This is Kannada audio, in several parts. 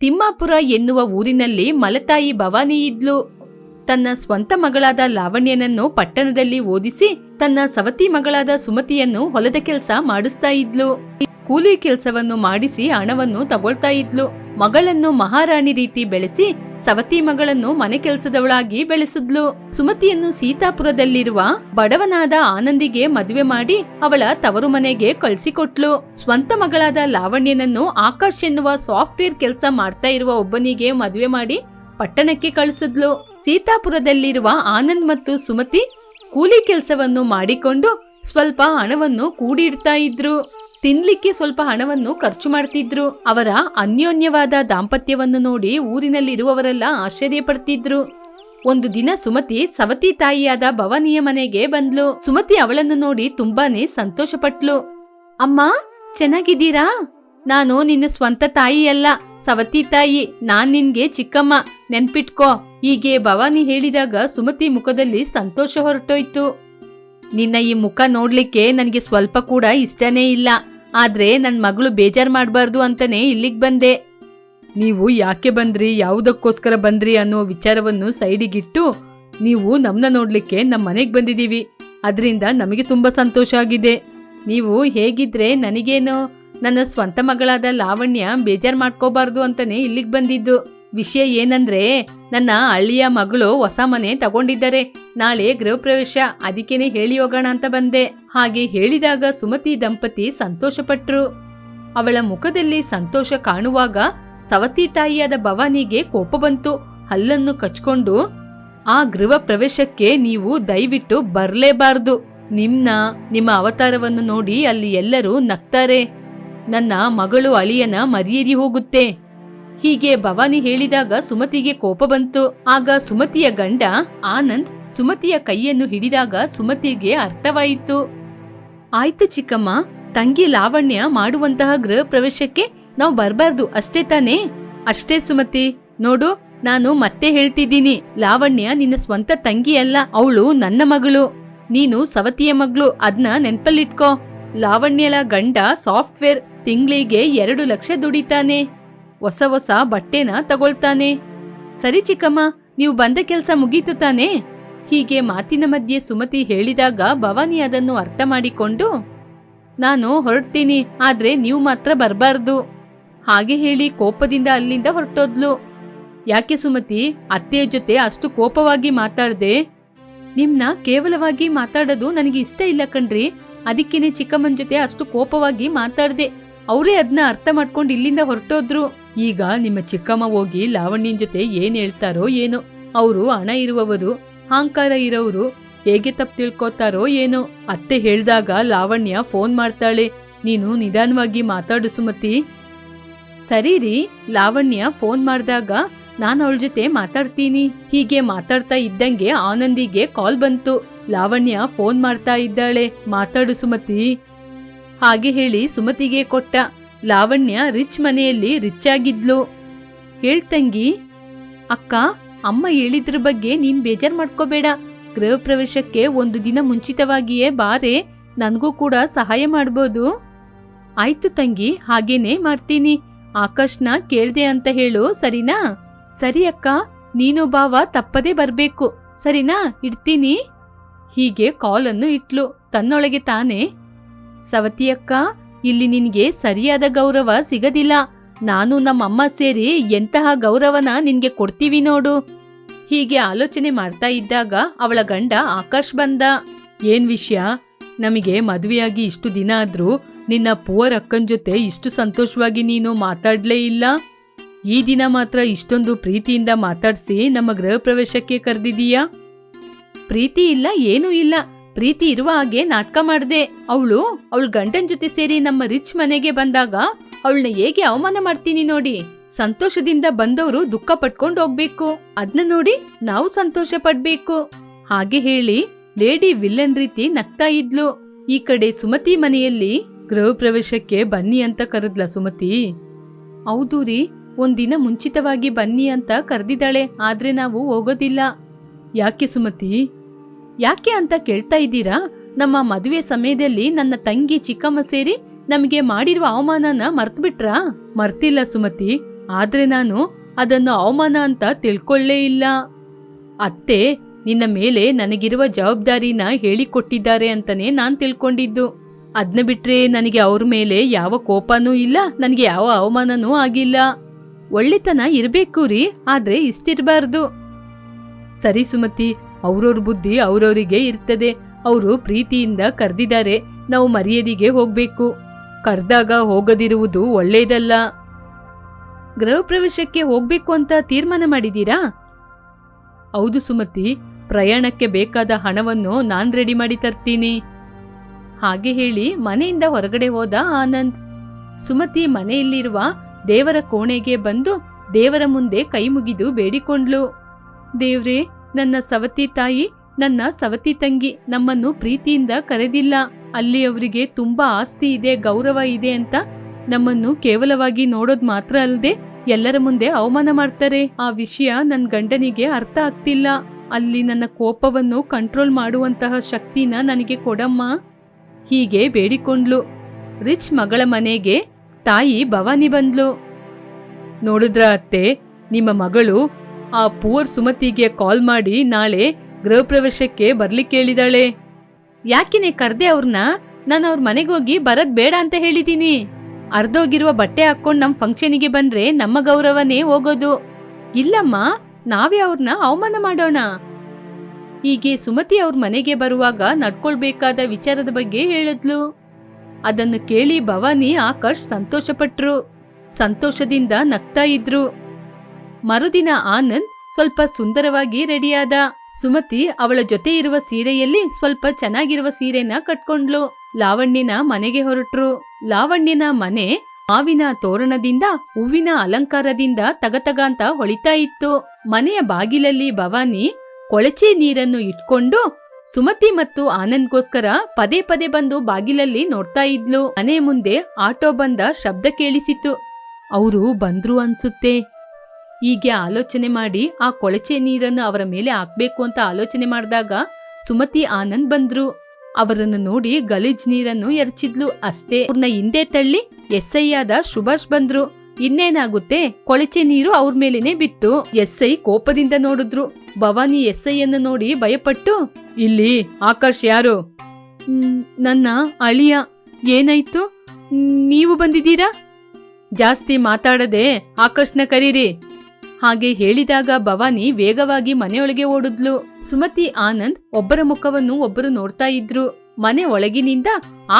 ತಿಮ್ಮಾಪುರ ಎನ್ನುವ ಊರಿನಲ್ಲಿ ಮಲತಾಯಿ ಭವಾನಿ ಇದ್ಲು. ತನ್ನ ಸ್ವಂತ ಮಗಳಾದ ಲಾವಣ್ಯನನ್ನು ಪಟ್ಟಣದಲ್ಲಿ ಓದಿಸಿ ತನ್ನ ಸವತಿ ಮಗಳಾದ ಸುಮತಿಯನ್ನು ಹೊಲದ ಕೆಲಸ ಮಾಡಿಸ್ತಾ ಇದ್ಲು. ಕೂಲಿ ಕೆಲಸವನ್ನು ಮಾಡಿಸಿ ಹಣವನ್ನು ತಗೊಳ್ತಾ ಇದ್ಲು. ಮಗಳನ್ನು ಮಹಾರಾಣಿ ರೀತಿ ಬೆಳೆಸಿ ಸವತಿ ಮಗಳನ್ನು ಮನೆ ಕೆಲಸದವಳಾಗಿ ಬೆಳೆಸಿದ್ಲು. ಸುಮತಿಯನ್ನು ಸೀತಾಪುರದಲ್ಲಿರುವ ಬಡವನಾದ ಆನಂದಿಗೆ ಮದುವೆ ಮಾಡಿ ಅವಳ ತವರು ಮನೆಗೆ ಕಳಿಸಿಕೊಟ್ಲು. ಸ್ವಂತ ಮಗಳಾದ ಲಾವಣ್ಯನನ್ನು ಆಕಾಶ್ ಎನ್ನುವ ಸಾಫ್ಟ್ವೇರ್ ಕೆಲಸ ಮಾಡ್ತಾ ಇರುವ ಒಬ್ಬನಿಗೆ ಮದುವೆ ಮಾಡಿ ಪಟ್ಟಣಕ್ಕೆ ಕಳಿಸಿದ್ಲು. ಸೀತಾಪುರದಲ್ಲಿರುವ ಆನಂದ್ ಮತ್ತು ಸುಮತಿ ಕೂಲಿ ಕೆಲಸವನ್ನು ಮಾಡಿಕೊಂಡು ಸ್ವಲ್ಪ ಹಣವನ್ನು ಕೂಡಿಡ್ತಾ ಇದ್ರು. ತಿನ್ಲಿಕ್ಕೆ ಸ್ವಲ್ಪ ಹಣವನ್ನು ಖರ್ಚು ಮಾಡ್ತಿದ್ರು. ಅವರ ಅನ್ಯೋನ್ಯವಾದ ದಾಂಪತ್ಯವನ್ನು ನೋಡಿ ಊರಿನಲ್ಲಿರುವವರೆಲ್ಲ ಆಶ್ಚರ್ಯ ಪಡ್ತಿದ್ರು ಒಂದು ದಿನ ಸುಮತಿ ಸವತಿ ತಾಯಿಯಾದ ಭವಾನಿಯ ಮನೆಗೆ ಬಂದ್ಲು. ಸುಮತಿ ಅವಳನ್ನು ನೋಡಿ ತುಂಬಾನೇ ಸಂತೋಷಪಟ್ಲು. ಅಮ್ಮ, ಚೆನ್ನಾಗಿದ್ದೀರಾ? ನಾನು ನಿನ್ನ ಸ್ವಂತ ತಾಯಿ ಅಲ್ಲ ಸವತಿ ತಾಯಿ, ನಾನ್ ನಿನ್ಗೆ ಚಿಕ್ಕಮ್ಮ. ನೆನ್ಪಿಟ್ಕೋ. ಹೀಗೆ ಭವಾನಿ ಹೇಳಿದಾಗ ಸುಮತಿ ಮುಖದಲ್ಲಿ ಸಂತೋಷ ಹೊರಟೋಯ್ತು. ನಿನ್ನ ಈ ಮುಖ ನೋಡ್ಲಿಕ್ಕೆ ನನಗೆ ಸ್ವಲ್ಪ ಕೂಡ ಇಷ್ಟನೇ ಇಲ್ಲ. ಆದ್ರೆ ನನ್ ಮಗಳು ಬೇಜಾರ್ ಮಾಡಬಾರ್ದು ಅಂತಾನೆ ಇಲ್ಲಿಗೆ ಬಂದೆ. ನೀವು ಯಾಕೆ ಬಂದ್ರಿ, ಯಾವುದಕ್ಕೋಸ್ಕರ ಬಂದ್ರಿ ಅನ್ನೋ ವಿಚಾರವನ್ನು ಸೈಡಿಗಿಟ್ಟು ನೀವು ನಮ್ಮನ್ನ ನೋಡ್ಲಿಕ್ಕೆ ನಮ್ಮ ಮನೆಗೆ ಬಂದಿದ್ದೀವಿ. ಅದರಿಂದ ನಮಗೆ ತುಂಬಾ ಸಂತೋಷ ಆಗಿದೆ. ನೀವು ಹೇಗಿದ್ರೆ ನನಗೇನು ನನ್ನ ಸ್ವಂತ ಮಗಳಾದ ಲಾವಣ್ಯ ಬೇಜಾರ್ ಮಾಡ್ಕೋಬಾರ್ದು ಅಂತಾನೆ ಇಲ್ಲಿಗೆ ಬಂದಿದ್ದು. ವಿಷಯ ಏನಂದ್ರೆ, ನನ್ನ ಹಳ್ಳಿಯ ಮಗಳು ಹೊಸ ಮನೆ ತಗೊಂಡಿದ್ದಾರೆ. ನಾಳೆ ಗೃಹ ಪ್ರವೇಶ ಅದಕ್ಕೇನೆ ಹೇಳಿ ಹೋಗೋಣ ಅಂತ ಬಂದೆ. ಹಾಗೆ ಹೇಳಿದಾಗ ಸುಮತಿ ದಂಪತಿ ಸಂತೋಷಪಟ್ರು. ಅವಳ ಮುಖದಲ್ಲಿ ಸಂತೋಷ ಕಾಣುವಾಗ ಸವತಿ ತಾಯಿಯಾದ ಭವಾನಿಗೆ ಕೋಪ ಬಂತು. ಹಲ್ಲನ್ನು ಕಚ್ಕೊಂಡು, ಆ ಗೃಹ ಪ್ರವೇಶಕ್ಕೆ ನೀವು ದಯವಿಟ್ಟು ಬರ್ಲೇಬಾರ್ದು. ನಿಮ್ನ, ನಿಮ್ಮ ಅವತಾರವನ್ನು ನೋಡಿ ಅಲ್ಲಿ ಎಲ್ಲರೂ ನಗ್ತಾರೆ. ನನ್ನ ಮಗಳು ಅಳಿಯನ ಮರ್ಯಾದೆ ಹೋಗುತ್ತೆ. ಹೀಗೆ ಭವಾನಿ ಹೇಳಿದಾಗ ಸುಮತಿಗೆ ಕೋಪ ಬಂತು. ಆಗ ಸುಮತಿಯ ಗಂಡ ಆನಂದ್ ಸುಮತಿಯ ಕೈಯನ್ನು ಹಿಡಿದಾಗ ಸುಮತಿಗೆ ಅರ್ಥವಾಯಿತು. ಆಯ್ತು ಚಿಕ್ಕಮ್ಮ, ತಂಗಿ ಲಾವಣ್ಯ ಮಾಡುವಂತಹ ಗೃಹ ಪ್ರವೇಶಕ್ಕೆ ನಾವು ಬರಬಾರ್ದು, ಅಷ್ಟೇ ತಾನೇ? ಅಷ್ಟೇ ಸುಮತಿ, ನೋಡು, ನಾನು ಮತ್ತೆ ಹೇಳ್ತಿದ್ದೀನಿ. ಲಾವಣ್ಯ ನಿನ್ನ ಸ್ವಂತ ತಂಗಿ ಅಲ್ಲ, ಅವಳು ನನ್ನ ಮಗಳು. ನೀನು ಸವತಿಯ ಮಗಳು, ಅದ್ನ ನೆನ್ಪಲ್ಲಿಟ್ಕೋ. ಲಾವಣ್ಯಲ ಗಂಡ ಸಾಫ್ಟ್ವೇರ್ ತಿಂಗಳಿಗೆ ಎರಡು ಲಕ್ಷ ದುಡಿತಾನೆ. ಹೊಸ ಹೊಸ ಬಟ್ಟೆನ ತಗೊಳ್ತಾನೆ. ಸರಿ ಚಿಕ್ಕಮ್ಮ, ನೀವು ಬಂದ ಕೆಲಸ ಮುಗೀತು ತಾನೆ? ಹೀಗೆ ಮಾತಿನ ಮಧ್ಯೆ ಸುಮತಿ ಹೇಳಿದಾಗ ಭವಾನಿ ಅದನ್ನು ಅರ್ಥ ಮಾಡಿಕೊಂಡು, ನಾನು ಹೊರಡ್ತೀನಿ, ಆದ್ರೆ ನೀವು ಮಾತ್ರ ಬರಬಾರ್ದು. ಹಾಗೆ ಹೇಳಿ ಕೋಪದಿಂದ ಅಲ್ಲಿಂದ ಹೊರಟೋದ್ಲು. ಯಾಕೆ ಸುಮತಿ, ಅತ್ತೆಯ ಜೊತೆ ಅಷ್ಟು ಕೋಪವಾಗಿ ಮಾತಾಡ್ದೆ? ನಿಮ್ನ ಕೇವಲವಾಗಿ ಮಾತಾಡೋದು ನನಗೆ ಇಷ್ಟ ಇಲ್ಲ ಕಣ್ರಿ. ಅದಕ್ಕೇನೆ ಚಿಕ್ಕಮ್ಮನ ಜೊತೆ ಅಷ್ಟು ಕೋಪವಾಗಿ ಮಾತಾಡ್ದೆ. ಅವರೇ ಅದನ್ನ ಅರ್ಥ ಮಾಡ್ಕೊಂಡು ಇಲ್ಲಿಂದ ಹೊರಟೋದ್ರು. ಈಗ ನಿಮ್ಮ ಚಿಕ್ಕಮ್ಮ ಹೋಗಿ ಲಾವಣ್ಯನ್ ಜೊತೆ ಏನ್ ಹೇಳ್ತಾರೋ ಏನೋ. ಅವರು ಹಣ ಇರುವವರು, ಅಹಂಕಾರ ಇರೋರು ಹೇಗೆ ತಪ್ಪು ತಿಳ್ಕೊತಾರೋ ಏನೋ. ಅತ್ತೆ ಹೇಳ್ದಾಗ ಲಾವಣ್ಯ ಫೋನ್ ಮಾಡ್ತಾಳೆ. ನೀನು ನಿಧಾನವಾಗಿ ಮಾತಾಡು ಸುಮತಿ. ಸರಿ ರೀ, ಲಾವಣ್ಯ ಫೋನ್ ಮಾಡಿದಾಗ ನಾನು ಅವಳ ಜೊತೆ ಮಾತಾಡ್ತೀನಿ. ಹೀಗೆ ಮಾತಾಡ್ತಾ ಇದ್ದಂಗೆ ಆನಂದಿಗೆ ಕಾಲ್ ಬಂತು. ಲಾವಣ್ಯ ಫೋನ್ ಮಾಡ್ತಾ ಇದ್ದಾಳೆ. ಮಾತಾಡು ಸುಮತಿ. ಹಾಗೆ ಹೇಳಿ ಸುಮತಿಗೆ ಕೊಟ್ಟ. ಲಾವಣ್ಯ ರಿಚ್ ಮನೆಯಲ್ಲಿ ರಿಚ್ ಆಗಿದ್ಲು. ಹೇಳ್ತಂಗಿ ಅಕ್ಕ, ಅಮ್ಮ ಹೇಳಿದ್ರ ಬಗ್ಗೆ ನೀನ್ ಬೇಜಾರ್ ಮಾಡ್ಕೋಬೇಡ. ಗೃಹ ಪ್ರವೇಶಕ್ಕೆ ಒಂದು ದಿನ ಮುಂಚಿತವಾಗಿಯೇ ಬಾರೆ, ನನಗೂ ಕೂಡ ಸಹಾಯ ಮಾಡ್ಬೋದು. ಆಯ್ತು ತಂಗಿ, ಹಾಗೇನೆ ಮಾಡ್ತೀನಿ. ಆಕಾಶ್ನ ಕೇಳ್ದೆ ಅಂತ ಹೇಳು, ಸರಿನಾ? ಸರಿ ಅಕ್ಕ, ನೀನು ಬಾವ ತಪ್ಪದೇ ಬರ್ಬೇಕು. ಸರಿನಾ, ಇಡ್ತೀನಿ. ಹೀಗೆ ಕಾಲನ್ನು ಇಟ್ಲು. ತನ್ನೊಳಗೆ ತಾನೇ ಸವತಿಯಕ್ಕ ಇಲ್ಲಿ ನಿನಗೆ ಸರಿಯಾದ ಗೌರವ ಸಿಗದಿಲ್ಲ. ನಾನು ನಮ್ಮಮ್ಮ ಸೇರಿ ಎಂತಹ ಗೌರವನ ನಿನ್ಗೆ ಕೊಡ್ತೀವಿ ನೋಡು. ಹೀಗೆ ಆಲೋಚನೆ ಮಾಡ್ತಾ ಇದ್ದಾಗ ಅವಳ ಗಂಡ ಆಕಾಶ್ ಬಂದ. ಏನ್ ವಿಷಯ? ನಮಗೆ ಮದುವೆಯಾಗಿ ಇಷ್ಟು ದಿನ ಆದ್ರೂ ನಿನ್ನ ಪುವರ್ ಅಕ್ಕನ್ ಜೊತೆ ಇಷ್ಟು ಸಂತೋಷವಾಗಿ ನೀನು ಮಾತಾಡ್ಲೇ ಇಲ್ಲ? ಈ ದಿನ ಮಾತ್ರ ಇಷ್ಟೊಂದು ಪ್ರೀತಿಯಿಂದ ಮಾತಾಡ್ಸಿ ನಮ್ಮ ಗೃಹ ಪ್ರವೇಶಕ್ಕೆ ಕರೆದಿದೀಯಾ? ಪ್ರೀತಿ ಇಲ್ಲ, ಏನೂ ಇಲ್ಲ. ಪ್ರೀತಿ ಇರುವ ಹಾಗೆ ನಾಟಕ ಮಾಡ್ದೆ. ಅವಳು ಅವಳ ಗಂಡನ್ ಜೊತೆ ಸೇರಿ ನಮ್ಮ ರಿಚ್ ಮನೆಗೆ ಬಂದಾಗ ಅವಳನ್ನ ಹೇಗೆ ಅವಮಾನ ಮಾಡ್ತೀನಿ ನೋಡಿ. ಸಂತೋಷದಿಂದ ಬಂದವರು ದುಃಖ ಪಟ್ಕೊಂಡು ಹೋಗ್ಬೇಕು. ಅದ್ನ ನೋಡಿ ನಾವು ಸಂತೋಷ ಪಡ್ಬೇಕು. ಹಾಗೆ ಹೇಳಿ ಲೇಡಿ ವಿಲ್ಲನ್ ರೀತಿ ನಗ್ತಾ ಇದ್ಲು. ಈ ಕಡೆ ಸುಮತಿ ಮನೆಯಲ್ಲಿ ಗೃಹ ಪ್ರವೇಶಕ್ಕೆ ಬನ್ನಿ ಅಂತ ಕರೆದ್ಲ ಸುಮತಿ. ಹೌದು ರೀ, ಒಂದಿನ ಮುಂಚಿತವಾಗಿ ಬನ್ನಿ ಅಂತ ಕರೆದಿದ್ದಾಳೆ, ಆದ್ರೆ ನಾವು ಹೋಗೋದಿಲ್ಲ. ಯಾಕೆ ಸುಮತಿ? ಯಾಕೆ ಅಂತ ಕೇಳ್ತಾ ಇದ್ದೀರಾ? ನಮ್ಮ ಮದುವೆ ಸಮಯದಲ್ಲಿ ನನ್ನ ತಂಗಿ ಚಿಕ್ಕಮ್ಮ ಸೇರಿ ನಮಗೆ ಮಾಡಿರುವ ಅವಮಾನನ ಮರ್ತ್ಬಿಟ್ರಾ? ಮರ್ತಿಲ್ಲ ಸುಮತಿ. ಆದ್ರೆ ನಾನು ಅದನ್ನು ಅವಮಾನ ಅಂತ ತಿಳ್ಕೊಳ್ಳೇ ಇಲ್ಲ. ಅತ್ತೆ, ನಿನ್ನ ಮೇಲೆ ನನಗಿರುವ ಜವಾಬ್ದಾರಿನ ಹೇಳಿಕೊಟ್ಟಿದ್ದಾರೆ ಅಂತಾನೆ ನಾನು ತಿಳ್ಕೊಂಡಿದ್ದು. ಅದನ್ನ ಬಿಟ್ರೆ ನನಗೆ ಅವ್ರ ಮೇಲೆ ಯಾವ ಕೋಪನೂ ಇಲ್ಲ, ನನಗೆ ಯಾವ ಅವಮಾನನೂ ಆಗಿಲ್ಲ. ಒಳ್ಳೆತನ ಇರಬೇಕು ರೀ, ಆದ್ರೆ ಇಷ್ಟಿರ್ಬಾರ್ದು. ಸರಿ ಸುಮತಿ ಅವ್ರವ್ರ ಬುದ್ಧಿ ಅವ್ರವರಿಗೆ ಇರ್ತದೆ. ಅವರು ಪ್ರೀತಿಯಿಂದ ಕರೆದಿದ್ದಾರೆ. ನಾವು ಮರ್ಯಾದೆಗೆ ಹೋಗ್ಬೇಕು. ಕರ್ದಾಗ ಹೋಗದಿರುವುದು ಒಳ್ಳೇದಲ್ಲ. ಗೃಹ ಪ್ರವೇಶಕ್ಕೆ ಹೋಗ್ಬೇಕು ಅಂತ ತೀರ್ಮಾನ ಮಾಡಿದೀರಾ ಹೌದು ಸುಮತಿ, ಪ್ರಯಾಣಕ್ಕೆ ಬೇಕಾದ ಹಣವನ್ನು ನಾನ್ ರೆಡಿ ಮಾಡಿ ತರ್ತೀನಿ. ಹಾಗೆ ಹೇಳಿ ಮನೆಯಿಂದ ಹೊರಗಡೆ ಹೋದ ಆನಂದ್. ಸುಮತಿ ಮನೆಯಲ್ಲಿರುವ ದೇವರ ಕೋಣೆಗೆ ಬಂದು ದೇವರ ಮುಂದೆ ಕೈ ಮುಗಿದು ಬೇಡಿಕೊಂಡ್ಲು ದೇವ್ರೇ ನನ್ನ ಸವತಿ ತಾಯಿ, ನನ್ನ ಸವತಿ ತಂಗಿ ನಮ್ಮನ್ನು ಪ್ರೀತಿಯಿಂದ ಕರೆದಿಲ್ಲ. ಅಲ್ಲಿ ಅವರಿಗೆ ತುಂಬಾ ಆಸ್ತಿ ಇದೆ, ಗೌರವ ಇದೆ ಅಂತ ನಮ್ಮನ್ನು ಕೇವಲವಾಗಿ ನೋಡೋದ್ ಮಾತ್ರ ಅಲ್ಲದೆ ಎಲ್ಲರ ಮುಂದೆ ಅವಮಾನ ಮಾಡ್ತಾರೆ. ಆ ವಿಷಯ ನನ್ನ ಗಂಡನಿಗೆ ಅರ್ಥ ಆಗ್ತಿಲ್ಲ. ಅಲ್ಲಿ ನನ್ನ ಕೋಪವನ್ನು ಕಂಟ್ರೋಲ್ ಮಾಡುವಂತಹ ಶಕ್ತಿನ ನನಗೆ ಕೊಡಮ್ಮ. ಹೀಗೆ ಬೇಡಿಕೊಂಡ್ಲು. ರಿಚ್ ಮಗಳ ಮನೆಗೆ ತಾಯಿ ಭವಾನಿ ಬಂದ್ಲು. ನೋಡಿದ್ರ ಅತ್ತೆ, ನಿಮ್ಮ ಮಗಳು ಆ ಪೂರ್ ಸುಮತಿಗೆ ಕಾಲ್ ಮಾಡಿ ನಾಳೆ ಗೃಹ ಪ್ರವೇಶಕ್ಕೆ ಬರ್ಲಿಕ್ಕೆ ಹೇಳಿದಾಳೆ ಯಾಕಿನೇ ಕರ್ದೆ ಅವ್ರನ್ನ ನಾನು ಅವ್ರ ಮನೆಗೆ ಹೋಗಿ ಬರದ್ ಬೇಡ ಅಂತ ಹೇಳಿದೀನಿ. ಅರ್ಧೋಗಿರುವ ಬಟ್ಟೆ ಹಾಕೊಂಡು ನಮ್ಮ ಫಂಕ್ಷನಿಗೆ ಬಂದ್ರೆ ನಮ್ಮ ಗೌರವನೇ ಹೋಗೋದು. ಇಲ್ಲಮ್ಮ, ನಾವೇ ಅವ್ರನ್ನ ಅವಮಾನ ಮಾಡೋಣ. ಹೀಗೆ ಸುಮತಿ ಅವ್ರ ಮನೆಗೆ ಬರುವಾಗ ನಡ್ಕೊಳ್ಬೇಕಾದ ವಿಚಾರದ ಬಗ್ಗೆ ಹೇಳಿದ್ಲು. ಅದನ್ನು ಕೇಳಿ ಭವಾನಿ ಆಕಾಶ್ ಸಂತೋಷಪಟ್ರು. ಸಂತೋಷದಿಂದ ನಗ್ತಾ ಇದ್ರು. ಮರುದಿನ ಆನಂದ್ ಸ್ವಲ್ಪ ಸುಂದರವಾಗಿ ರೆಡಿಯಾದ. ಸುಮತಿ ಅವಳ ಜೊತೆ ಇರುವ ಸೀರೆಯಲ್ಲಿ ಸ್ವಲ್ಪ ಚೆನ್ನಾಗಿರುವ ಸೀರೆನ ಕಟ್ಕೊಂಡ್ಲು ಲಾವಣ್ಯನ ಮನೆಗೆ ಹೊರಟ್ರು. ಲಾವಣ್ಯನ ಮನೆ ಮಾವಿನ ತೋರಣದಿಂದ, ಹೂವಿನ ಅಲಂಕಾರದಿಂದ ತಗತಗಾಂತ ಹೊಳಿತಾ ಇತ್ತು. ಮನೆಯ ಬಾಗಿಲಲ್ಲಿ ಭವಾನಿ ಕೊಳಚೆ ನೀರನ್ನು ಇಟ್ಕೊಂಡು ಸುಮತಿ ಮತ್ತು ಆನಂದ್ಗೋಸ್ಕರ ಪದೇ ಪದೇ ಬಂದು ಬಾಗಿಲಲ್ಲಿ ನೋಡ್ತಾ ಇದ್ಲು. ಮನೆ ಮುಂದೆ ಆಟೋ ಬಂದ ಶಬ್ದ ಕೇಳಿಸಿತು. ಅವರು ಬಂದ್ರು ಅನ್ಸುತ್ತೆ. ಹೀಗೆ ಆಲೋಚನೆ ಮಾಡಿ ಆ ಕೊಳಚೆ ನೀರನ್ನು ಅವರ ಮೇಲೆ ಹಾಕ್ಬೇಕು ಅಂತ ಆಲೋಚನೆ ಮಾಡಿದಾಗ ಸುಮತಿ ಆನಂದ್ ಬಂದ್ರು. ಅವರನ್ನು ನೋಡಿ ಗಲೀಜ್ ನೀರನ್ನು ಎರಚಿದ್ಲು ಅಷ್ಟೇ. ಅವ್ರನ್ನ ಹಿಂದೆ ತಳ್ಳಿ ಎಸ್ಐ ಆದ ಸುಭಾಷ್ ಬಂದ್ರು. ಇನ್ನೇನಾಗುತ್ತೆ? ಕೊಳಚೆ ನೀರು ಅವ್ರ ಮೇಲೇನೆ ಬಿತ್ತು. ಎಸ್ಐ ಕೋಪದಿಂದ ನೋಡಿದ್ರು. ಭವಾನಿ ಎಸ್ಐ ಅನ್ನು ನೋಡಿ ಭಯಪಟ್ಟು, ಇಲ್ಲಿ ಆಕಾಶ್ ಯಾರು? ನನ್ನ ಅಳಿಯ. ಏನಾಯ್ತು? ನೀವು ಬಂದಿದ್ದೀರಾ? ಜಾಸ್ತಿ ಮಾತಾಡದೆ ಆಕಾಶ್ನ ಕರೀರಿ. ಹಾಗೆ ಹೇಳಿದಾಗ ಭವಾನಿ ವೇಗವಾಗಿ ಮನೆಯೊಳಗೆ ಓಡಿದ್ಲು. ಸುಮತಿ ಆನಂದ್ ಒಬ್ಬರ ಮುಖವನ್ನು ಒಬ್ಬರು ನೋಡ್ತಾ ಇದ್ರು. ಮನೆ ಒಳಗಿನಿಂದ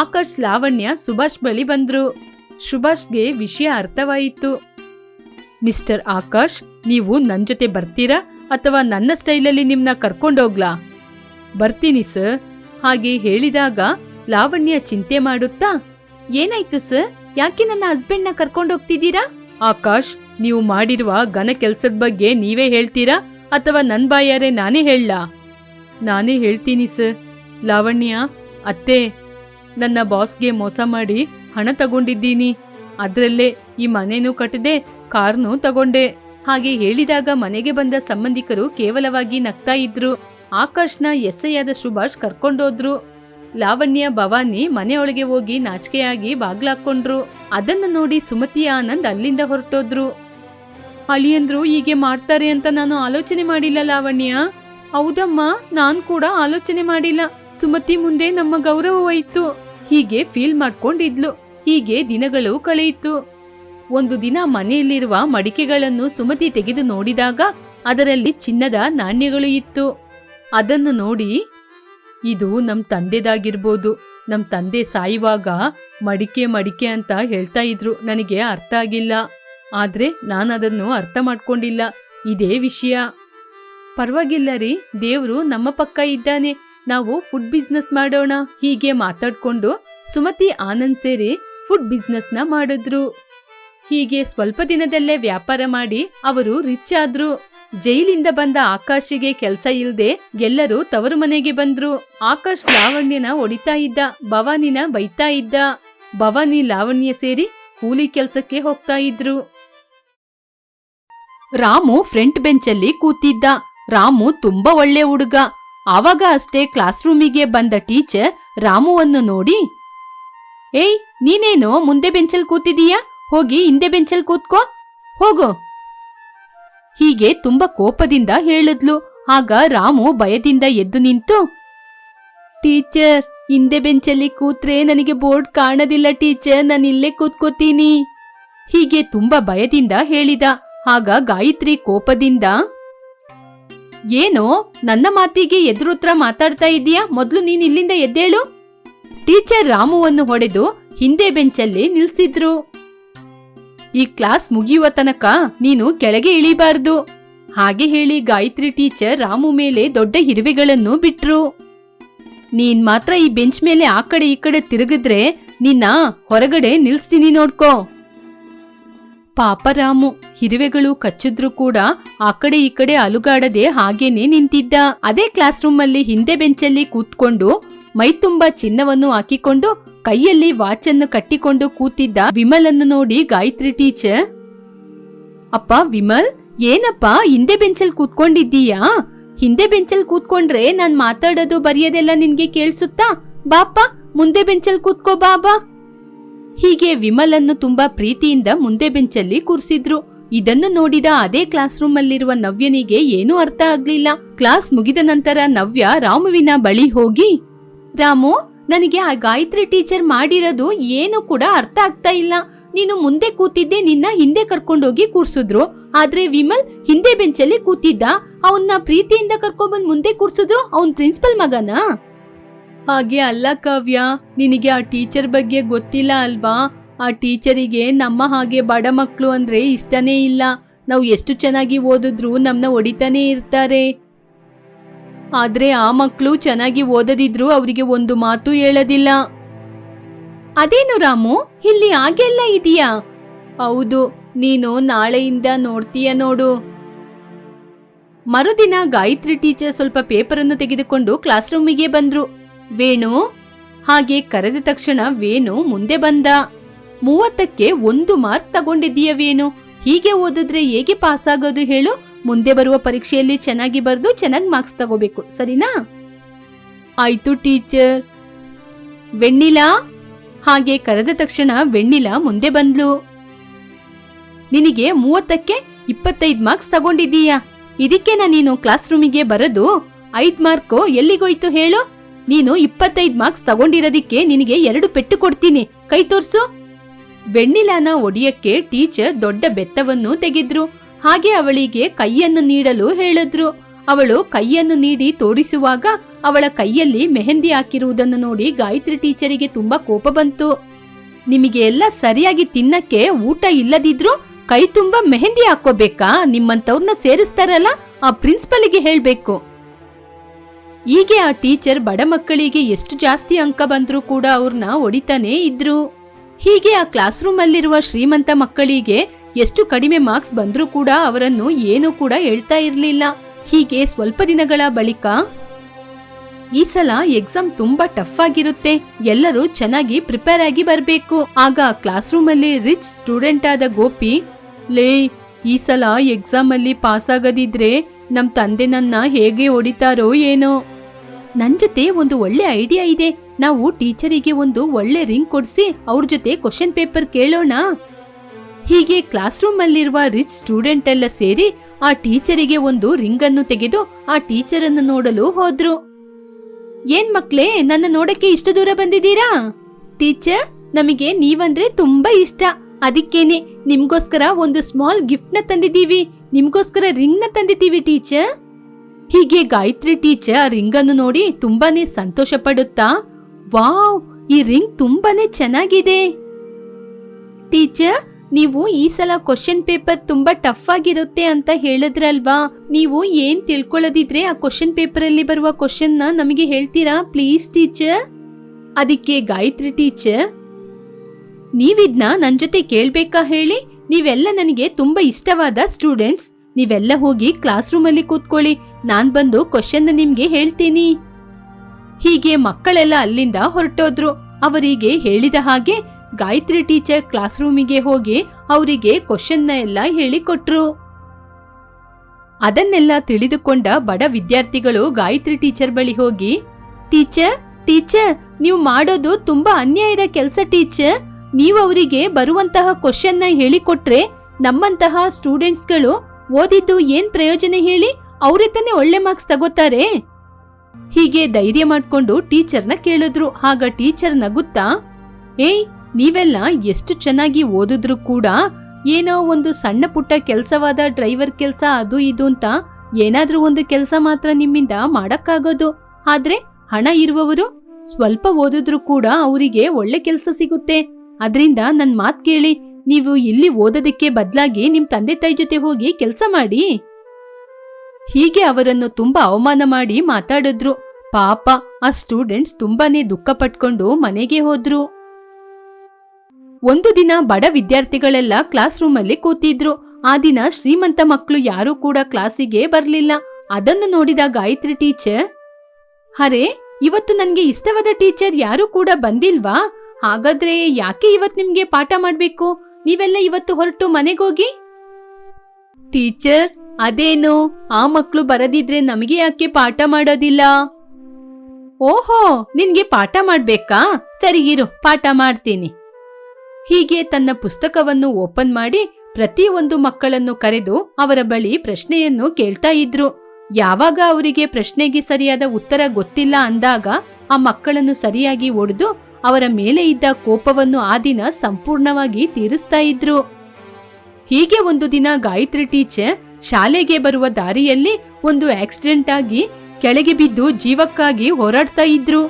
ಆಕಾಶ್ ಲಾವಣ್ಯ ಸುಭಾಷ್ ಬಳಿ ಬಂದ್ರು. ಸುಭಾಷ್ಗೆ ವಿಷಯ ಅರ್ಥವಾಯಿತು. ಮಿಸ್ಟರ್ ಆಕಾಶ್, ನೀವು ನನ್ನ ಜೊತೆ ಬರ್ತೀರಾ ಅಥವಾ ನನ್ನ ಸ್ಟೈಲಲ್ಲಿ ನಿಮ್ನ ಕರ್ಕೊಂಡೋಗ್ಲಾ ಬರ್ತೀನಿ, ಸರ್. ಹಾಗೆ ಹೇಳಿದಾಗ ಲಾವಣ್ಯ ಚಿಂತೆ ಮಾಡುತ್ತಾ, ಏನಾಯ್ತು, ಸರ್? ಯಾಕೆ ನನ್ನ ಹಸ್ಬೆಂಡ್ನ ಕರ್ಕೊಂಡೋಗ್ತಿದ್ದೀರಾ ಆಕಾಶ್ ನೀವು ಮಾಡಿರುವ ಘನ ಕೆಲ್ಸದ ಬಗ್ಗೆ ನೀವೇ ಹೇಳ್ತೀರಾ ಅಥವಾ ನನ್ನ ಬಾಯಾರೆ ನಾನೇ ಹೇಳಲಾ ನಾನೇ ಹೇಳ್ತೀನಿ, ಸರ್. ಲಾವಣ್ಯ, ಅತ್ತೆ, ನನ್ನ ಬಾಸ್ಗೆ ಮೋಸ ಮಾಡಿ ಹಣ ತಗೊಂಡಿದ್ದೀನಿ. ಅದ್ರಲ್ಲೇ ಈ ಮನೆನೂ ಕಟ್ಟದೆ ಕಾರ್ನೂ ತಗೊಂಡೆ. ಹಾಗೆ ಹೇಳಿದಾಗ ಮನೆಗೆ ಬಂದ ಸಂಬಂಧಿಕರು ಕೇವಲವಾಗಿ ನಗ್ತಾ ಇದ್ರು. ಆಕಾಶ್ನ ಎಸ್ಸೆಯಾದ ಸುಭಾಷ್ ಕರ್ಕೊಂಡೋದ್ರು. ಲಾವಣ್ಯ, ಭವಾನಿ ಮನೆಯೊಳಗೆ ಹೋಗಿ ನಾಚಿಕೆಯಾಗಿ ಬಾಗ್ಲಾಕೊಂಡ್ರು ಅದನ್ನು ನೋಡಿ ಸುಮತಿ, ಆನಂದ್ ಅಲ್ಲಿಂದ ಹೊರಟೋದ್ರು. ಅಳಿಯಂದ್ರು ಹೀಗೆ ಮಾಡ್ತಾರೆ ಅಂತ ನಾನು ಆಲೋಚನೆ ಮಾಡಿಲ್ಲ ಲಾವಣ್ಯ. ಹೌದಮ್ಮ, ನಾನ್ ಕೂಡ ಆಲೋಚನೆ ಮಾಡಿಲ್ಲ. ಸುಮತಿ ಮುಂದೆ ನಮ್ಮ ಗೌರವವಾಯಿತು. ಹೀಗೆ ಫೀಲ್ ಮಾಡ್ಕೊಂಡಿದ್ಲು. ಹೀಗೆ ದಿನಗಳು ಕಳೆಯಿತು. ಒಂದು ದಿನ ಮನೆಯಲ್ಲಿರುವ ಮಡಿಕೆಗಳನ್ನು ಸುಮತಿ ತೆಗೆದು ನೋಡಿದಾಗ ಅದರಲ್ಲಿ ಚಿನ್ನದ ನಾಣ್ಯಗಳು ಇತ್ತು. ಅದನ್ನು ನೋಡಿ, ಇದು ನಮ್ ತಂದೆದಾಗಿರ್ಬೋದು. ನಮ್ ತಂದೆ ಸಾಯುವಾಗ ಮಡಿಕೆ ಮಡಿಕೆ ಅಂತ ಹೇಳ್ತಾ ಇದ್ರು. ನನಗೆ ಅರ್ಥ ಆಗಿಲ್ಲ. ಆದ್ರೆ ನಾನದನ್ನು ಅರ್ಥ ಮಾಡ್ಕೊಂಡಿಲ್ಲ. ಇದೇ ವಿಷಯ. ಪರವಾಗಿಲ್ಲ ರೀ, ದೇವ್ರು ನಮ್ಮ ಪಕ್ಕ ಇದ್ದಾನೆ. ನಾವು ಫುಡ್ ಬಿಸ್ನೆಸ್ ಮಾಡೋಣ. ಹೀಗೆ ಮಾತಾಡ್ಕೊಂಡು ಸುಮತಿ ಆನಂದ್ ಸೇರಿ ಫುಡ್ ಬಿಸ್ನೆಸ್ನ ಮಾಡಿದ್ರು. ಹೀಗೆ ಸ್ವಲ್ಪ ದಿನದಲ್ಲೇ ವ್ಯಾಪಾರ ಮಾಡಿ ಅವರು ರಿಚ್ ಆದ್ರು. ಜೈಲಿಂದ ಬಂದ ಆಕಾಶಿಗೆ ಕೆಲಸ ಇಲ್ಲದೆ ಎಲ್ಲರೂ ತವರು ಮನೆಗೆ ಬಂದ್ರು. ಆಕಾಶ್ ಲಾವಣ್ಯನ ಹೊಡಿತಾ ಇದ್ದ, ಭವಾನಿನ ಬೈತಾ ಇದ್ದ. ಭವಾನಿ ಲಾವಣ್ಯ ಸೇರಿ ಕೂಲಿ ಕೆಲ್ಸಕ್ಕೆ ಹೋಗ್ತಾ ಇದ್ರು. ರಾಮು ಫ್ರಂಟ್ ಬೆಂಚಲ್ಲಿ ಕೂತಿದ್ದ. ರಾಮು ತುಂಬಾ ಒಳ್ಳೆ ಹುಡುಗ. ಆವಾಗ ಅಷ್ಟೇ ಕ್ಲಾಸ್ ರೂಮಿಗೆ ಬಂದ ಟೀಚರ್ ರಾಮುವನ್ನು ನೋಡಿ, ಏಯ್, ನೀನೇನು ಮುಂದೆ ಬೆಂಚಲ್ ಕೂತಿದೀಯಾ? ಹೋಗಿ ಹಿಂದೆ ಬೆಂಚಲ್ ಕೂತ್ಕೋ. ಹೋಗು. ಹೀಗೆ ತುಂಬಾ ಕೋಪದಿಂದ ಹೇಳಿದ್ಲು. ಆಗ ರಾಮು ಭಯದಿಂದ ಎದ್ದು ನಿಂತು, ಟೀಚರ್, ಹಿಂದೆ ಬೆಂಚಲ್ಲಿ ಕೂತ್ರೆ ನನಗೆ ಬೋರ್ಡ್ ಕಾಣದಿಲ್ಲ ಟೀಚರ್ ನಾನು ಇಲ್ಲೇ ಕೂತ್ಕೋತೀನಿ. ಹೀಗೆ ತುಂಬಾ ಭಯದಿಂದ ಹೇಳಿದ. ಆಗ ಗಾಯತ್ರಿ ಕೋಪದಿಂದ, ಏನೋ, ನನ್ನ ಮಾತಿಗೆ ಎದುರುತ್ರ ಮಾತಾಡ್ತಾ ಇದೀಯಾ ಮೊದಲು ನೀನ್ ಇಲ್ಲಿಂದ ಎದ್ದೇಳು. ಟೀಚರ್ ರಾಮುವನ್ನು ಹೊಡೆದು ಹಿಂದೆ ಬೆಂಚಲ್ಲಿ ನಿಲ್ಸಿದ್ರು. ಈ ಕ್ಲಾಸ್ ಮುಗಿಯುವ ತನಕ ನೀನು ಕೆಳಗೆ ಇಳಿಬಾರ್ದು. ಹಾಗೆ ಹೇಳಿ ಗಾಯತ್ರಿ ಟೀಚರ್ ರಾಮು ಮೇಲೆ ದೊಡ್ಡ ಇರುವೆಗಳನ್ನು ಬಿಟ್ರು. ನೀನ್ ಮಾತ್ರ ಈ ಬೆಂಚ್ ಮೇಲೆ ಆ ಕಡೆ ಈ ಕಡೆ ತಿರುಗಿದ್ರೆ ನಿನ್ನ ಹೊರಗಡೆ ನಿಲ್ಸ್ತೀನಿ ನೋಡ್ಕೋ. ಪಾಪ ರಾಮು ಇರುವೆಗಳು ಕಚ್ಚಿದ್ರು ಕೂಡ ಆ ಕಡೆ ಈ ಕಡೆ ಅಲುಗಾಡದೆ ಹಾಗೇನೆ ನಿಂತಿದ್ದ. ಅದೇ ಕ್ಲಾಸ್ ರೂಮ್ ಅಲ್ಲಿ ಹಿಂದೆ ಬೆಂಚಲ್ಲಿ ಕೂತ್ಕೊಂಡು ಮೈ ತುಂಬಾ ಚಿನ್ನವನ್ನು ಹಾಕಿಕೊಂಡು ಕೈಯಲ್ಲಿ ವಾಚನ್ನು ಕಟ್ಟಿಕೊಂಡು ಕೂತಿದ್ದ ವಿಮಲನ್ನು ನೋಡಿ ಗಾಯತ್ರಿ ಟೀಚರ್ ಅಪ್ಪ ವಿಮಲ್, ಏನಪ್ಪ ಹಿಂದೆ ಬೆಂಚಲ್ಲಿ ಕೂತ್ಕೊಂಡಿದ್ದೀಯಾ? ಹಿಂದೆ ಬೆಂಚಲ್ಲಿ ಕೂತ್ಕೊಂಡ್ರೆ ನಾನ್ ಮಾತಾಡೋದು ಬರೆಯೋದೆಲ್ಲ ನಿನ್ಗೆ ಕೇಳಿಸುತ್ತಾ? ಬಾಪ ಮುಂದೆ ಬೆಂಚಲ್ ಕೂತ್ಕೋ ಬಾಬಾ. ಹೀಗೆ ವಿಮಲನ್ನು ತುಂಬಾ ಪ್ರೀತಿಯಿಂದ ಮುಂದೆ ಬೆಂಚಲ್ಲಿ ಕೂರಿಸಿದ್ರು. ಇದನ್ನು ನೋಡಿದ ಅದೇ ಕ್ಲಾಸ್ ರೂಮ್ ಅಲ್ಲಿರುವ ನವ್ಯನಿಗೆ ಏನೂ ಅರ್ಥ ಆಗ್ಲಿಲ್ಲ. ಕ್ಲಾಸ್ ಮುಗಿದ ನಂತರ ನವ್ಯ ರಾಮುವಿನ ಬಳಿ ಹೋಗಿ, ರಾಮು, ನನಗೆ ಆ ಗಾಯತ್ರಿ ಟೀಚರ್ ಮಾಡಿರೋದು ಏನು ಕೂಡ ಅರ್ಥ ಆಗ್ತಾ ಇಲ್ಲ. ನೀನು ಮುಂದೆ ಕೂತಿದ್ದೆ ನಿನ್ನ ಹಿಂದೆ ಕರ್ಕೊಂಡೋಗಿ ಕೂರ್ಸಿದ್ರು. ಆದ್ರೆ ವಿಮಲ್ ಹಿಂದೆ ಬೆಂಚಲ್ಲಿ ಕೂತಿದ್ದ. ಅವನ್ನ ಪ್ರೀತಿಯಿಂದ ಕರ್ಕೊಂಡ್ಬಂದ್ ಮುಂದೆ ಕೂರ್ಸಿದ್ರು. ಅವನ್ ಪ್ರಿನ್ಸಿಪಲ್ ಮಗನಾ? ಹಾಗೆ ಅಲ್ಲ ಕಾವ್ಯ, ನಿನಗೆ ಆ ಟೀಚರ್ ಬಗ್ಗೆ ಗೊತ್ತಿಲ್ಲ ಅಲ್ವಾ? ಆ ಟೀಚರಿಗೆ ನಮ್ಮ ಹಾಗೆ ಬಡ ಮಕ್ಕಳು ಅಂದ್ರೆ ಇಷ್ಟನೇ ಇಲ್ಲ. ನಾವು ಎಷ್ಟು ಚೆನ್ನಾಗಿ ಓದಿದ್ರು ನಮ್ಮನ್ನ ಹೊಡಿತಾನೇ ಇರ್ತಾರೆ. ಆದ್ರೆ ಆ ಮಕ್ಕಳು ಚೆನ್ನಾಗಿ ಓದದಿದ್ರು ಅವರಿಗೆ ಒಂದು ಮಾತು ಹೇಳೋದಿಲ್ಲ. ಅದೇನು ರಾಮು? ಇಲ್ಲಿ ಹಾಗೆಲ್ಲ ಇದೆಯಾ? ಹೌದು, ನೀನು ನಾಳೆಯಿಂದ ನೋಡ್ತೀಯ ನೋಡು. ಮರುದಿನ ಗಾಯತ್ರಿ ಟೀಚರ್ ಸ್ವಲ್ಪ ಪೇಪರನ್ನು ತೆಗೆದುಕೊಂಡು ಕ್ಲಾಸ್ ರೂಮಿಗೆ ಬಂದ್ರು. ವೇಣು? ಹಾಗೆ ಕರೆದ ತಕ್ಷಣ ವೇಣು ಮುಂದೆ ಬಂದ. ಮೂವತ್ತಕ್ಕೆ ಒಂದು ಮಾರ್ಕ್ ತಗೊಂಡಿದ್ದೀಯ ವೇಣು? ಹೀಗೆ ಓದಿದ್ರೆ ಹೇಗೆ ಪಾಸ್ ಆಗೋದು ಹೇಳು? ಮುಂದೆ ಬರುವ ಪರೀಕ್ಷೆಯಲ್ಲಿ ಚೆನ್ನಾಗಿ ಬರೆದು ಚೆನ್ನಾಗಿ ಮಾರ್ಕ್ಸ್ ತಗೋಬೇಕು, ಸರಿನಾ? ಆಯ್ತು ಟೀಚರ್. ವೆಣ್ಣಿಲಾ? ಹಾಗೆ ಕರೆದ ತಕ್ಷಣ ವೆಣ್ಣಿಲಾ ಮುಂದೆ ಬಂದ್ಲು. ನಿನಗೆ ಮೂವತ್ತಕ್ಕೆ ಇಪ್ಪತ್ತೈದು ಮಾರ್ಕ್ಸ್ ತಗೊಂಡಿದ್ದೀಯಾ. ಇದಕ್ಕೆ ನಾನು ಕ್ಲಾಸ್ ರೂಮಿಗೆ ಬರೋದು? ಐದ್ ಮಾರ್ಕು ಎಲ್ಲಿಗೋಯ್ತು ಹೇಳು? ನೀನು ಇಪ್ಪತ್ತೈದು ಮಾರ್ಕ್ಸ್ ತಗೊಂಡಿರೋದಿಕ್ಕೆ ನಿನಗೆ ಎರಡು ಪೆಟ್ಟು ಕೊಡ್ತೀನಿ. ಕೈ ತೋರ್ಸು. ಬೆಣ್ಣಿಲಾನ ಒಡಿಯಕ್ಕೆ ಟೀಚರ್ ದೊಡ್ಡ ಬೆತ್ತವನ್ನು ತೆಗೆದ್ರು. ಹಾಗೆ ಅವಳಿಗೆ ಕೈಯನ್ನು ನೀಡಲು ಹೇಳಿದ್ರು. ಅವಳು ಕೈಯನ್ನು ನೀಡಿ ತೋರಿಸುವಾಗ ಅವಳ ಕೈಯಲ್ಲಿ ಮೆಹಂದಿ ಹಾಕಿರುವುದನ್ನು ನೋಡಿ ಗಾಯತ್ರಿ ಟೀಚರಿಗೆ ತುಂಬಾ ಕೋಪ ಬಂತು. ನಿಮಗೆ ಎಲ್ಲ ಸರಿಯಾಗಿ ತಿನ್ನಕ್ಕೆ ಊಟ ಇಲ್ಲದಿದ್ರು ಕೈ ತುಂಬಾ ಮೆಹಂದಿ ಹಾಕೋಬೇಕಾ ನಿಮ್ಮಂತವ್ರನ್ನ ಸೇರಿಸ್ತಾರಲ್ಲ, ಆ ಪ್ರಿನ್ಸಿಪಲ್ಗೆ ಹೇಳ್ಬೇಕು. ಹೀಗೆ ಆ ಟೀಚರ್ ಬಡ ಮಕ್ಕಳಿಗೆ ಎಷ್ಟು ಜಾಸ್ತಿ ಅಂಕ ಬಂದರೂ ಕೂಡ ಅವ್ರನ್ನ ಹೊಡಿತಾನೇ ಇದ್ರು. ಹೀಗೆ ಆ ಕ್ಲಾಸ್ ರೂಮ್ ಅಲ್ಲಿರುವ ಶ್ರೀಮಂತ ಮಕ್ಕಳಿಗೆ ಎಷ್ಟು ಕಡಿಮೆ ಮಾರ್ಕ್ಸ್ ಬಂದರೂ ಕೂಡ ಅವರನ್ನು ಏನೂ ಕೂಡ ಹೇಳ್ತಾ ಇರಲಿಲ್ಲ. ಹೀಗೆ ಸ್ವಲ್ಪ ದಿನಗಳ ಬಳಿಕ ಈ ಸಲ ಎಕ್ಸಾಮ್ ತುಂಬಾ ಟಫ್ ಆಗಿರುತ್ತೆ. ಎಲ್ಲರೂ ಚೆನ್ನಾಗಿ ಪ್ರಿಪೇರ್ ಆಗಿ ಬರಬೇಕು. ಆಗ ಕ್ಲಾಸ್ ರೂಮ್ ಅಲ್ಲಿ ರಿಚ್ ಸ್ಟೂಡೆಂಟ್ ಆದ ಗೋಪಿ, ಲೇ, ಈ ಸಲ ಎಕ್ಸಾಮ್ ಅಲ್ಲಿ ಪಾಸ್ ಆಗದಿದ್ರೆ ನಮ್ ತಂದೆ ನನ್ನ ಹೇಗೆ ಹೊಡಿತಾರೋ ಏನೋ? ನನ್ ಜೊತೆ ಒಂದು ಒಳ್ಳೆ ಐಡಿಯಾ ಇದೆ. ನಾವು ಟೀಚರಿಗೆ ಒಂದು ಒಳ್ಳೆ ರಿಂಗ್ ಕೊಡ್ಸಿ ಅವ್ರ ಜೊತೆ ಕ್ವಶನ್ ಪೇಪರ್ ಕೇಳೋಣ. ಹೀಗೆ ಕ್ಲಾಸ್ ರೂಮ್ ಅಲ್ಲಿರುವ ರಿಚ್ ಸ್ಟೂಡೆಂಟ್ ಎಲ್ಲ ಸೇರಿ ಆ ಟೀಚರಿಗೆ ಒಂದು ರಿಂಗ್ ಅನ್ನು ತೆಗೆದು ಆ ಟೀಚರ್ ಅನ್ನು ನೋಡಲು ಹೋದ್ರು. ಏನ್ ಮಕ್ಳೇ, ನನ್ನ ನೋಡಕ್ಕೆ ಇಷ್ಟು ದೂರ ಬಂದಿದ್ದೀರಾ? ಟೀಚರ್, ನಮಗೆ ನೀವಂದ್ರೆ ತುಂಬಾ ಇಷ್ಟ. ಅದಕ್ಕೇನೆ, ನಿಮ್ಗೋಸ್ಕರ ಒಂದು ಸ್ಮಾಲ್ ಗಿಫ್ಟ್ನ ತಂದಿದ್ದೀವಿ. ನಿಮ್ಗೋಸ್ಕರ ರಿಂಗ್ನ ತಂದಿದ್ದೀವಿ, ಟೀಚರ್. ಹೀಗೆ ಗಾಯತ್ರಿ ಟೀಚರ್ ಆ ರಿಂಗ್ ಅನ್ನು ನೋಡಿ ತುಂಬಾನೇ ಸಂತೋಷ ಪಡುತ್ತಾ ವಾವ್, ಈ ರಿಂಗ್ ತುಂಬಾನೇ ಚೆನ್ನಾಗಿದೆ. ಟೀಚರ್, ನೀವು ಈ ಸಲ ಕ್ವಶನ್ ಪೇಪರ್ ತುಂಬಾ ಟಫ್ ಆಗಿರುತ್ತೆ ಅಂತ ಹೇಳಿದ್ರಲ್ವಾ? ನೀವು ಏನ್ ತಿಳ್ಕೊಳ್ಳೋದಿದ್ರೆ ಆ ಕ್ವಶನ್ ಪೇಪರ್ ಅಲ್ಲಿ ಬರುವ ಕ್ವಶನ್ನ ನಮಗೆ ಹೇಳ್ತೀರಾ, ಪ್ಲೀಸ್ ಟೀಚರ್? ಅದಕ್ಕೆ ಗಾಯತ್ರಿ ಟೀಚರ್, ನೀವಿದ್ನ ನನ್ ಜೊತೆ ಕೇಳ್ಬೇಕಾ ಹೇಳಿ? ನೀವೆಲ್ಲ ನನಗೆ ತುಂಬಾ ಇಷ್ಟವಾದ ಸ್ಟೂಡೆಂಟ್ಸ್. ನೀವೆಲ್ಲ ಹೋಗಿ ಕ್ಲಾಸ್ ರೂಮ್ ಅಲ್ಲಿ ಕೂತ್ಕೊಳ್ಳಿ. ನಾನ್ ಬಂದು ಕ್ವಶನ್ ನಿಮ್ಗೆ ಹೇಳ್ತೀನಿ. ಹೀಗೆ ಮಕ್ಕಳೆಲ್ಲ ಅಲ್ಲಿಂದ ಹೊರಟೋದ್ರು. ಅವರಿಗೆ ಹೇಳಿದ ಹಾಗೆ ಗಾಯತ್ರಿ ಟೀಚರ್ ಕ್ಲಾಸ್ ರೂಮಿಗೆ ಹೋಗಿ ಅವರಿಗೆ ಕ್ವಶನ್ನ ಎಲ್ಲ ಹೇಳಿಕೊಟ್ರು. ಅದನ್ನೆಲ್ಲ ತಿಳಿದುಕೊಂಡ ಬಡ ವಿದ್ಯಾರ್ಥಿಗಳು ಗಾಯತ್ರಿ ಟೀಚರ್ ಬಳಿ ಹೋಗಿ, ಟೀಚರ್ ಟೀಚರ್, ನೀವು ಮಾಡೋದು ತುಂಬಾ ಅನ್ಯಾಯದ ಕೆಲಸ ಟೀಚರ್. ನೀವು ಅವರಿಗೆ ಬರುವಂತಹ ಕ್ವಶನ್ನ ಹೇಳಿಕೊಟ್ರೆ ನಮ್ಮಂತಹ ಸ್ಟೂಡೆಂಟ್ಸ್ಗಳು ಓದಿದ್ದು ಏನ್ ಪ್ರಯೋಜನ ಹೇಳಿ ಅವರೇ ತಾನೇ ಒಳ್ಳೆ ಮಾರ್ಕ್ಸ್ ತಗೋತಾರೆ? ಹೀಗೆ ಧೈರ್ಯ ಮಾಡ್ಕೊಂಡು ಟೀಚರ್ನ ಕೇಳಿದ್ರು. ಆಗ ಟೀಚರ್ ನಗುತ್ತಾ, ಏಯ್, ನೀವೆಲ್ಲ ಎಷ್ಟು ಚೆನ್ನಾಗಿ ಓದಿದ್ರು ಕೂಡ ಏನೋ ಒಂದು ಸಣ್ಣ ಪುಟ್ಟ ಕೆಲಸವಾದ ಡ್ರೈವರ್ ಕೆಲಸ ಅದು ಇದು ಅಂತ ಏನಾದ್ರೂ ಒಂದು ಕೆಲಸ ಮಾತ್ರ ನಿಮ್ಮಿಂದ ಮಾಡಕ್ಕಾಗೋದು. ಆದ್ರೆ ಹಣ ಇರುವವರು ಸ್ವಲ್ಪ ಓದಿದ್ರು ಕೂಡ ಅವರಿಗೆ ಒಳ್ಳೆ ಕೆಲಸ ಸಿಗುತ್ತೆ. ಅದರಿಂದ ನನ್ ಮಾತ್ ಕೇಳಿ ನೀವು ಇಲ್ಲಿ ಓದೋದಕ್ಕೆ ಬದಲಾಗಿ ನಿಮ್ ತಂದೆ ತಾಯಿ ಜೊತೆ ಹೋಗಿ ಕೆಲಸ ಮಾಡಿ. ಹೀಗೆ ಅವರನ್ನು ತುಂಬಾ ಅವಮಾನ ಮಾಡಿ ಮಾತಾಡಿದ್ರು. ಪಾಪ, ಆ ಸ್ಟೂಡೆಂಟ್ಸ್ ತುಂಬಾನೇ ದುಃಖ ಪಟ್ಕೊಂಡು ಮನೆಗೆ ಹೋದ್ರು. ಒಂದು ದಿನ ಬಡ ವಿದ್ಯಾರ್ಥಿಗಳೆಲ್ಲ ಕ್ಲಾಸ್ ರೂಮಲ್ಲಿ ಕೂತಿದ್ರು. ಆ ದಿನ ಶ್ರೀಮಂತ ಮಕ್ಕಳು ಯಾರೂ ಕೂಡ ಕ್ಲಾಸಿಗೆ ಬರ್ಲಿಲ್ಲ. ಅದನ್ನು ನೋಡಿದ ಗಾಯತ್ರಿ ಟೀಚರ್ ಅರೆ, ಇವತ್ತು ನನಗೆ ಇಷ್ಟವಾದ ಟೀಚರ್ ಯಾರೂ ಕೂಡ ಬಂದಿಲ್ವಾ? ಹಾಗಾದ್ರೆ ಯಾಕೆ ಇವತ್ ನಿಮ್ಗೆ ಪಾಠ ಮಾಡ್ಬೇಕು? ನೀವೆಲ್ಲ ಇವತ್ತು ಹೊರಟು ಮನೆಗೋಗಿ? ಟೀಚರ್, ಅದೇನು? ಆ ಮಕ್ಕಳು ಬರದಿದ್ರೆ ನಮಗೆ ಯಾಕೆ ಪಾಠ ಮಾಡೋದಿಲ್ಲ? ಓಹೋ, ನಿನ್ಗೆ ಪಾಠ ಮಾಡ್ಬೇಕಾ? ಸರಿ ಇರು, ಪಾಠ ಮಾಡ್ತೀನಿ. ಹೀಗೆ ತನ್ನ ಪುಸ್ತಕವನ್ನು ಓಪನ್ ಮಾಡಿ ಪ್ರತಿಯೊಂದು ಮಕ್ಕಳನ್ನು ಕರೆದು ಅವರ ಬಳಿ ಪ್ರಶ್ನೆಯನ್ನು ಕೇಳ್ತಾ ಇದ್ರು. ಯಾವಾಗ ಅವರಿಗೆ ಪ್ರಶ್ನೆಗೆ ಸರಿಯಾದ ಉತ್ತರ ಗೊತ್ತಿಲ್ಲ ಅಂದಾಗ ಆ ಮಕ್ಕಳನ್ನು ಸರಿಯಾಗಿ ಒಡೆದು ಅವರ ಮೇಲೆ ಇದ್ದ ಕೋಪವನ್ನು ಆ ದಿನ ಸಂಪೂರ್ಣವಾಗಿ ತೀರಿಸ್ತಾ ಇದ್ರು. ಹೀಗೆ ಒಂದು ದಿನ ಗಾಯತ್ರಿ ಟೀಚರ್ ಶಾಲೆಗೆ ಬರುವ ದಾರಿಯಲ್ಲಿ ಒಂದು ಆಕ್ಸಿಡೆಂಟ್ ಆಗಿ ಕೆಳಗೆ ಬಿದ್ದು ಜೀವಕ್ಕಾಗಿ ಹೋರಾಡ್ತಾ ಇದ್ರು.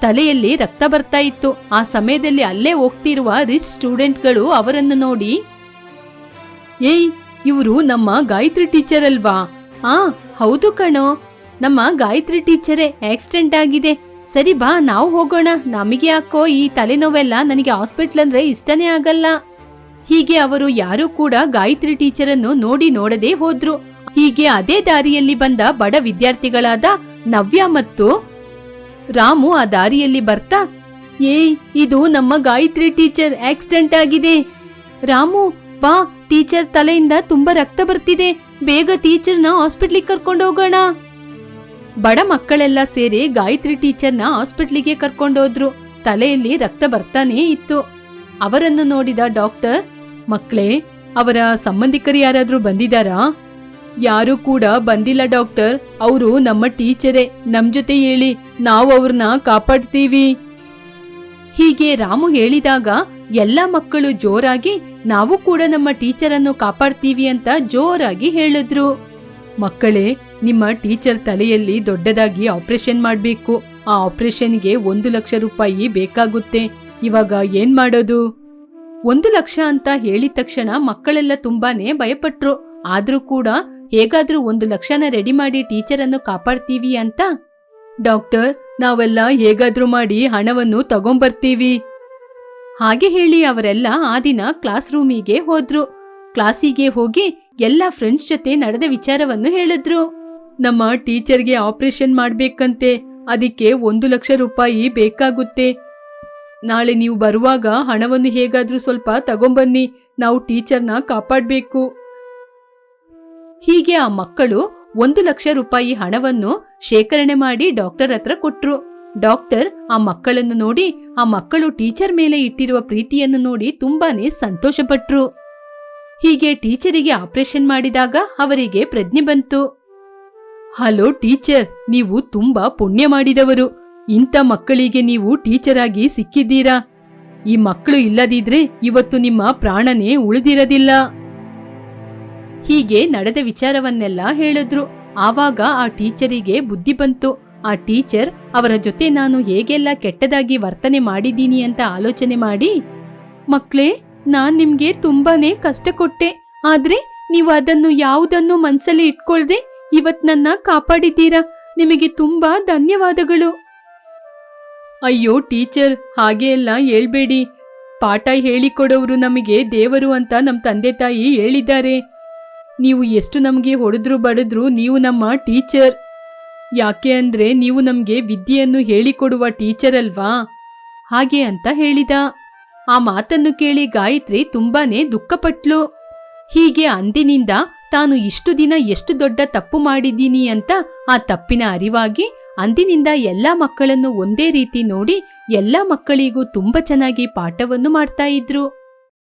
ತಲೆಯಲ್ಲಿ ರಕ್ತ ಬರ್ತಾ ಇತ್ತು. ಆ ಸಮಯದಲ್ಲಿ ಅಲ್ಲೇ ಹೋಗ್ತಿರುವ ರಿಚ್ ಸ್ಟೂಡೆಂಟ್ಗಳು ಅವರನ್ನು ನೋಡಿ, ಏಯ್, ಇವರು ನಮ್ಮ ಗಾಯತ್ರಿ ಟೀಚರ್ ಅಲ್ವಾ? ಆ, ಹೌದು ಕಣೋ. ನಮ್ಮ ಗಾಯತ್ರಿ ಟೀಚರೇ, ಆಕ್ಸಿಡೆಂಟ್ ಆಗಿದೆ. ಸರಿ ಬಾ, ನಾವು ಹೋಗೋಣ. ನಮಗೆ ಯಾಕೋ ಈ ತಲೆನೋವೆಲ್ಲ ನನಗೆ ಹಾಸ್ಪಿಟ್ಲ್ ಅಂದ್ರೆ ಇಷ್ಟನೇ ಆಗಲ್ಲ. ಹೀಗೆ ಅವರು ಯಾರೂ ಕೂಡ ಗಾಯತ್ರಿ ಟೀಚರನ್ನು ನೋಡಿ ನೋಡದೆ ಹೋದ್ರು. ಹೀಗೆ ಅದೇ ದಾರಿಯಲ್ಲಿ ಬಂದ ಬಡ ವಿದ್ಯಾರ್ಥಿಗಳಾದ ನವ್ಯ ಮತ್ತು ರಾಮು ಆ ದಾರಿಯಲ್ಲಿ ಬರ್ತಾ, ಏಯ್, ಇದು ನಮ್ಮ ಗಾಯತ್ರಿ ಟೀಚರ್ ಆಕ್ಸಿಡೆಂಟ್ ಆಗಿದೆ. ರಾಮು, ಬಾ, ಟೀಚರ್ ತಲೆಯಿಂದ ತುಂಬಾ ರಕ್ತ ಬರ್ತಿದೆ. ಬೇಗ ಟೀಚರ್ನ ಹಾಸ್ಪಿಟ್ಲಿಗೆ ಕರ್ಕೊಂಡು ಹೋಗೋಣ. ಬಡ ಮಕ್ಕಳೆಲ್ಲ ಸೇರಿ ಗಾಯತ್ರಿ ಟೀಚರ್ನ ಹಾಸ್ಪಿಟ್ಲಿಗೆ ಕರ್ಕೊಂಡೋದ್ರು. ತಲೆಯಲ್ಲಿ ರಕ್ತ ಬರ್ತಾನೇ ಇತ್ತು. ಅವರನ್ನು ನೋಡಿದ ಡಾಕ್ಟರ್ ಮಕ್ಕಳೇ ಅವರ ಸಂಬಂಧಿಕರು ಯಾರಾದ್ರೂ ಬಂದಿದಾರಾ? ಯಾರು ಕೂಡ ಬಂದಿಲ್ಲ ಡಾಕ್ಟರ್. ಅವರು ನಮ್ಮ ಟೀಚರೇ. ನಮ್ ಜೊತೆ ಹೇಳಿ ನಾವು ಅವ್ರನ್ನ ಕಾಪಾಡ್ತೀವಿ. ಹೀಗೆ ರಾಮು ಹೇಳಿದಾಗ, ಎಲ್ಲ ಮಕ್ಕಳು ಜೋರಾಗಿ ನಾವು ಕೂಡ ನಮ್ಮ ಟೀಚರನ್ನು ಕಾಪಾಡ್ತೀವಿ ಅಂತ ಜೋರಾಗಿ ಹೇಳಿದ್ರು. ಮಕ್ಕಳೇ ನಿಮ್ಮ ಟೀಚರ್ ತಲೆಯಲ್ಲಿ ದೊಡ್ಡದಾಗಿ ಆಪರೇಷನ್ ಮಾಡಬೇಕು. ಆ ಆಪರೇಷನ್ಗೆ ಒಂದು ಲಕ್ಷ ರೂಪಾಯಿ ಬೇಕಾಗುತ್ತೆ. ಇವಾಗ ಏನ್ ಮಾಡೋದು? ಒಂದು ಲಕ್ಷ ಅಂತ ಹೇಳಿದ ತಕ್ಷಣ ಮಕ್ಕಳೆಲ್ಲ ತುಂಬಾನೇ ಭಯಪಟ್ರು. ಆದ್ರೂ ಕೂಡ ಹೇಗಾದ್ರೂ ಒಂದು ಲಕ್ಷನ ರೆಡಿ ಮಾಡಿ ಟೀಚರ್ ಅನ್ನು ಕಾಪಾಡ್ತೀವಿ ಅಂತ? ಡಾಕ್ಟರ್, ನಾವೆಲ್ಲ ಹೇಗಾದ್ರೂ ಮಾಡಿ ಹಣವನ್ನು ತಗೊಂಬರ್ತೀವಿ. ಹಾಗೆ ಹೇಳಿ ಅವರೆಲ್ಲ ಆ ದಿನ ಕ್ಲಾಸ್ ರೂಮಿಗೆ ಹೋದ್ರು. ಕ್ಲಾಸಿಗೆ ಹೋಗಿ ಎಲ್ಲ ಫ್ರೆಂಡ್ಸ್ ಜೊತೆ ನಡೆದ ವಿಚಾರವನ್ನು ಹೇಳಿದ್ರು. ನಮ್ಮ ಟೀಚರ್ಗೆ ಆಪರೇಷನ್ ಮಾಡ್ಬೇಕಂತೆ, ಅದಕ್ಕೆ ಒಂದು ಲಕ್ಷ ರೂಪಾಯಿ ಬೇಕಾಗುತ್ತೆ. ನಾಳೆ ನೀವು ಬರುವಾಗ ಹಣವನ್ನು ಹೇಗಾದ್ರೂ ಸ್ವಲ್ಪ ತಗೊಂಬನ್ನಿ, ನಾವು ಟೀಚರ್ನ ಕಾಪಾಡಬೇಕು. ಹೀಗೆ ಆ ಮಕ್ಕಳು ಒಂದು ಲಕ್ಷ ರೂಪಾಯಿ ಹಣವನ್ನು ಶೇಖರಣೆ ಮಾಡಿ ಡಾಕ್ಟರ್ ಹತ್ರ ಕೊಟ್ರು. ಡಾಕ್ಟರ್ ಆ ಮಕ್ಕಳನ್ನು ನೋಡಿ, ಆ ಮಕ್ಕಳು ಟೀಚರ್ ಮೇಲೆ ಇಟ್ಟಿರುವ ಪ್ರೀತಿಯನ್ನು ನೋಡಿ ತುಂಬಾನೇ ಸಂತೋಷಪಟ್ರು. ಹೀಗೆ ಟೀಚರಿಗೆ ಆಪರೇಷನ್ ಮಾಡಿದಾಗ ಅವರಿಗೆ ಪ್ರಜ್ಞೆ ಬಂತು. ಹಲೋ ಟೀಚರ್, ನೀವು ತುಂಬಾ ಪುಣ್ಯ ಮಾಡಿದವರು. ಇಂಥ ಮಕ್ಕಳಿಗೆ ನೀವು ಟೀಚರ್ ಆಗಿ ಸಿಕ್ಕಿದ್ದೀರಾ? ಈ ಮಕ್ಕಳು ಇಲ್ಲದಿದ್ರೆ ಇವತ್ತು ನಿಮ್ಮ ಪ್ರಾಣನೇ ಉಳಿದಿರದಿಲ್ಲ. ಹೀಗೆ ನಡೆದ ವಿಚಾರವನ್ನೆಲ್ಲ ಹೇಳಿದ್ರು. ಆವಾಗ ಆ ಟೀಚರಿಗೆ ಬುದ್ಧಿ ಬಂತು. ಆ ಟೀಚರ್, ಅವರ ಜೊತೆ ನಾನು ಹೇಗೆಲ್ಲ ಕೆಟ್ಟದಾಗಿ ವರ್ತನೆ ಮಾಡಿದ್ದೀನಿ ಅಂತ ಆಲೋಚನೆ ಮಾಡಿ ಮಕ್ಳೇ ನಾನ್ ನಿಮ್ಗೆ ತುಂಬಾನೇ ಕಷ್ಟ ಕೊಟ್ಟೆ ಆದ್ರೆ, ನೀವು ಅದನ್ನು ಯಾವುದನ್ನು ಮನ್ಸಲ್ಲಿ ಇಟ್ಕೊಳ್ದೆ ಇವತ್ ನನ್ನ ಕಾಪಾಡಿದ್ದೀರಾ? ನಿಮಗೆ ತುಂಬಾ ಧನ್ಯವಾದಗಳು. ಅಯ್ಯೋ, ಟೀಚರ್, ಹಾಗೆ ಎಲ್ಲ ಹೇಳ್ಬೇಡಿ. ಪಾಠ ಹೇಳಿಕೊಡೋರು ನಮಗೆ ದೇವರು ಅಂತ ನಮ್ಮ ತಂದೆ ತಾಯಿ ಹೇಳಿದ್ದಾರೆ. ನೀವು ಎಷ್ಟು ನಮಗೆ ಹೊಡೆದ್ರು ಬಡಿದ್ರು ನೀವು ನಮ್ಮ ಟೀಚರ್. ಯಾಕೆ ಅಂದ್ರೆ ನೀವು ನಮಗೆ ವಿದ್ಯೆಯನ್ನು ಹೇಳಿಕೊಡುವ ಟೀಚರ್ ಅಲ್ವಾ? ಹಾಗೆ ಅಂತ ಹೇಳಿದ. ಆ ಮಾತನ್ನು ಕೇಳಿ ಗಾಯತ್ರಿ ತುಂಬಾನೇ ದುಃಖಪಟ್ಲು. ಹೀಗೆ ಅಂದಿನಿಂದ ತಾನು ಇಷ್ಟು ದಿನ ಎಷ್ಟು ದೊಡ್ಡ ತಪ್ಪು ಮಾಡಿದ್ದೀನಿ ಅಂತ ಆ ತಪ್ಪಿನ ಅರಿವಾಗಿ ಅಂದಿನಿಂದ ಎಲ್ಲಾ ಮಕ್ಕಳನ್ನು ಒಂದೇ ರೀತಿ ನೋಡಿ ಎಲ್ಲಾ ಮಕ್ಕಳಿಗೂ ತುಂಬಾ ಚೆನ್ನಾಗಿ ಪಾಠವನ್ನು ಮಾಡ್ತಾ ಇದ್ರು.